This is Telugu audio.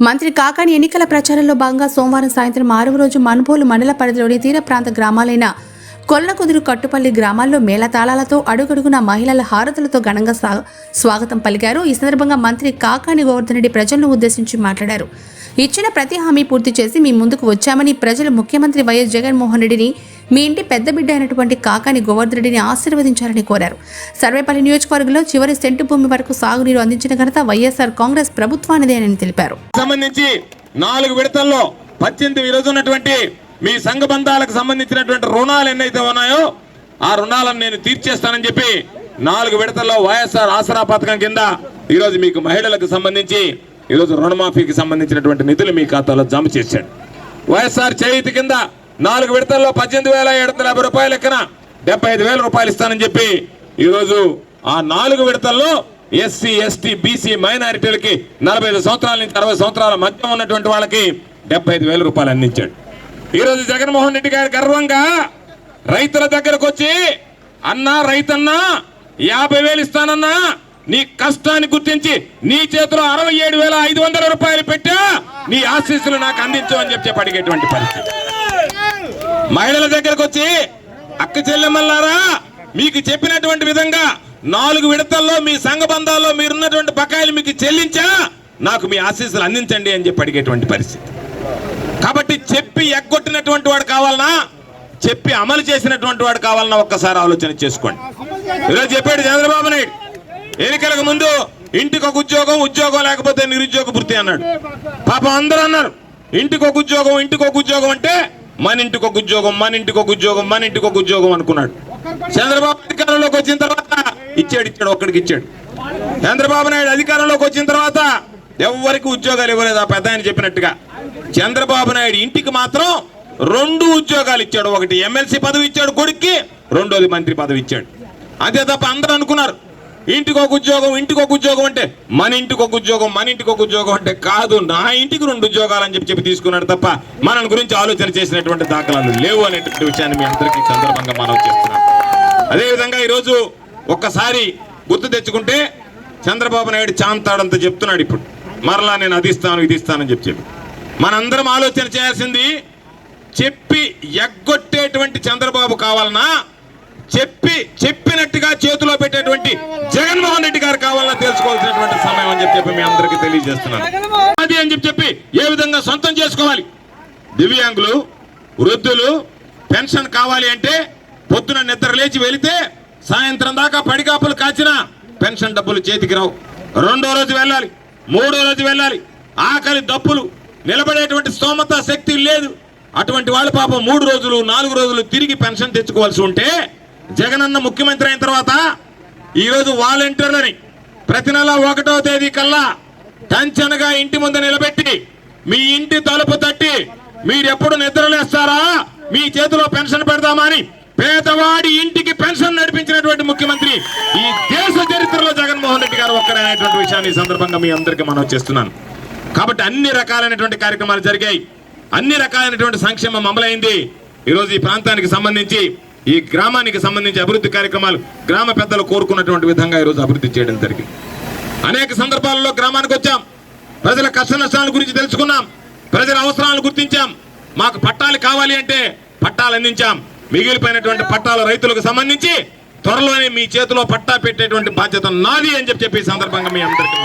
మంత్రి కాకాని ఎన్నికల ప్రచారంలో భాగంగా సోమవారం సాయంత్రం ఆరవ రోజు మన్పోలు మండల పరిధిలోని తీర ప్రాంత గ్రామాలైన కొల్లకుదురు కట్టుపల్లి గ్రామాల్లో మేళతాళాలతో అడుగడుగున మహిళల హారతులతో ఘనంగా స్వాగతం పలికారు. ఈ సందర్భంగా మంత్రి కాకాని గోవర్ధన్ రెడ్డి ప్రజలను ఉద్దేశించి మాట్లాడారు. ఇచ్చిన ప్రతి హామీ పూర్తి చేసి మీ ముందుకు వచ్చామని ప్రజలు ముఖ్యమంత్రి వైఎస్ జగన్మోహన్ రెడ్డిని మీ ఇంటి పెద్ద బిడ్డ అయినటువంటి కాకాని గోవర్ధన్ ఆశీర్వదించాలని కోరారు. సర్వేపల్లి నియోజకవర్గంలో చివరి సెంటు భూమి వరకు సాగునీరు అందించిన ఘనత వైఎస్ఆర్ కాంగ్రెస్ ప్రభుత్వానిదే అని తెలిపారు. సంబంధించి నాలుగు విడతల్లో పద్దెనిమిది ఈ రోజు ఉన్నటువంటి మీ సంఘ బంధాలకు సంబంధించినటువంటి రుణాలు ఎన్నైతే ఉన్నాయో ఆ రుణాలను నేను తీర్చేస్తానని చెప్పి నాలుగు విడతల్లో వైఎస్ఆర్ ఆసరా పథకం కింద ఈరోజు మీకు మహిళలకు సంబంధించి ఈరోజు రుణమాఫీకి సంబంధించినటువంటి నిధులు మీ ఖాతాలో జమ చేశాడు వైఎస్ఆర్ చేయుతి కింద నాలుగు విడతల్లో పద్దెనిమిది వేల ఏడు వందల యాభై రూపాయల లెక్కన డెబ్బై ఐదు వేల రూపాయలు ఇస్తానని చెప్పి ఈరోజు ఆ నాలుగు విడతల్లో ఎస్సీ ఎస్టీ బీసీ మైనారిటీలకి నలభై ఐదు సంవత్సరాల నుంచి అరవై సంవత్సరాల మధ్య ఉన్నటువంటి వాళ్ళకి డెబ్బై ఐదు వేల రూపాయలు అందించాడు. ఈరోజు జగన్మోహన్ రెడ్డి గారు గర్వంగా రైతుల దగ్గరకు వచ్చి అన్నా రైతన్నా యాభై వేలు ఇస్తానన్నా నీ కష్టాన్ని గుర్తించి నీ చేతిలో అరవై ఏడు వేల ఐదు వందల రూపాయలు పెట్టా నీ ఆశీస్సులు నాకు అందించు అని చెప్పి చెప్పి అడిగేటువంటి పరిస్థితి. మహిళల దగ్గరకు వచ్చి అక్క చెల్లెమ్మలారా మీకు చెప్పినటువంటి విధంగా నాలుగు విడతల్లో మీ సంఘ బంధాల్లో మీరున్నటువంటి బకాయిలు మీకు చెల్లించా నాకు మీ ఆశీస్సులు అందించండి అని చెప్పి అడిగేటువంటి పరిస్థితి. కాబట్టి చెప్పి ఎగ్గొట్టినటువంటి వాడు కావాలనా? చెప్పి అమలు చేసినటువంటి వాడు కావాలన్నా ఒక్కసారి ఆలోచన చేసుకోండి. ఈరోజు చెప్పాడు చంద్రబాబు నాయుడు. ఎన్నికలకు ముందు ఇంటికి ఒక ఉద్యోగం ఉద్యోగం లేకపోతే నిరుద్యోగ వృత్తి అన్నాడు. పాపం అందరూ అన్నారు ఇంటికి ఒక ఉద్యోగం ఇంటికి ఒక ఉద్యోగం అంటే మన ఇంటికి ఒక ఉద్యోగం మన ఇంటికి ఒక ఉద్యోగం మన ఇంటికి ఒక ఉద్యోగం అనుకున్నాడు. చంద్రబాబు అధికారంలోకి వచ్చిన తర్వాత ఇచ్చాడు ఇచ్చాడు ఒక్కడికి ఇచ్చాడు. చంద్రబాబు నాయుడు అధికారంలోకి వచ్చిన తర్వాత ఎవరికి ఉద్యోగాలు ఇవ్వలేదు ఆ పెద్ద ఆయన చెప్పినట్టుగా. చంద్రబాబు నాయుడు ఇంటికి మాత్రం రెండు ఉద్యోగాలు ఇచ్చాడు. ఒకటి ఎమ్మెల్సీ పదవి ఇచ్చాడు కొడుక్కి రెండోది మంత్రి పదవి ఇచ్చాడు. అంతే తప్ప అందరూ అనుకున్నారు. ఇంటికి ఒక ఉద్యోగం ఇంటికి ఒక ఉద్యోగం అంటే మన ఇంటికి ఒక ఉద్యోగం మన ఇంటికి ఒక ఉద్యోగం అంటే కాదు. నా ఇంటికి రెండు ఉద్యోగాలు అని చెప్పి చెప్పి తీసుకున్నాడు తప్ప మన గురించి ఆలోచన చేసినటువంటి దాఖలాలు లేవు అనేటువంటి విషయాన్ని మీ అందరికీ సందర్భంగా మనం చేస్తున్నాం. అదేవిధంగా ఈరోజు ఒక్కసారి గుర్తు తెచ్చుకుంటే చంద్రబాబు నాయుడు చాంతాడంత చెప్తున్నాడు ఇప్పుడు. మరలా నేను అది ఇస్తాను ఇది ఇస్తానని చెప్పి చెప్పి. మనందరం ఆలోచన చేయాల్సింది చెప్పి ఎగ్గొట్టేటువంటి చంద్రబాబు కావాలన్నా చెప్పి చెప్పినట్టుగా చేతిలో పెట్టేటువంటి జగన్మోహన్ రెడ్డి గారు కావాలని తెలుసుకోవాల్సినటువంటి సమయం అని చెప్పి చెప్పి మీ అందరికీ తెలియజేస్తున్నాను. అది అని చెప్పి చెప్పి ఏ విధంగా సొంతం చేసుకోవాలి? దివ్యాంగులు వృద్ధులు పెన్షన్ కావాలి అంటే పొద్దున నిద్ర లేచి వెళితే సాయంత్రం దాకా పడికాపులు కాచిన పెన్షన్ డబ్బులు చేతికి రావు. రెండో రోజు వెళ్ళాలి మూడో రోజు వెళ్ళాలి ఆకలి డబ్బులు నిలబడేటువంటి స్తోమత శక్తి లేదు. అటువంటి వాళ్ళు పాపం మూడు రోజులు నాలుగు రోజులు తిరిగి పెన్షన్ తెచ్చుకోవాల్సి ఉంటే జగనన్న ముఖ్యమంత్రి అయిన తర్వాత ఈరోజు వాలంటీర్లని ప్రతి నెల ఒకటో తేదీ కల్లా టంచనగా ఇంటి ముందు నిలబెట్టి మీ ఇంటి తలుపు తట్టి మీరెప్పుడు నిద్రలేస్తారా? మీ చేతిలో పెన్షన్ పెడదామా అని పేదవాడి ఇంటికి పెన్షన్ నడిపించినటువంటి ముఖ్యమంత్రి ఈ దేశ చరిత్రలో జగన్మోహన్ రెడ్డి గారు ఒక్కరైనటువంటి విషయాన్ని ఈ సందర్భంగా మీ అందరికీ మనం చేస్తున్నాను. కాబట్టి అన్ని రకాలైనటువంటి కార్యక్రమాలు జరిగాయి. అన్ని రకాలైనటువంటి సంక్షేమం అమలైంది. ఈరోజు ఈ ప్రాంతానికి సంబంధించి ఈ గ్రామానికి సంబంధించి అభివృద్ధి కార్యక్రమాలు గ్రామ పెద్దలు కోరుకున్నటువంటి విధంగా ఈరోజు అభివృద్ధి చేయడం జరిగింది. అనేక సందర్భాలలో గ్రామానికి వచ్చాం. ప్రజల కష్ట నష్టాల గురించి తెలుసుకున్నాం. ప్రజల అవసరాలను గుర్తించాం. మాకు పట్టాలు కావాలి అంటే పట్టాలు అందించాం. మిగిలిపోయినటువంటి పట్టాల రైతులకు సంబంధించి త్వరలోనే మీ చేతిలో పట్టా పెట్టేటువంటి బాధ్యత నాది అని చెప్పి చెప్పి ఈ సందర్భంగా మీ అందరికీ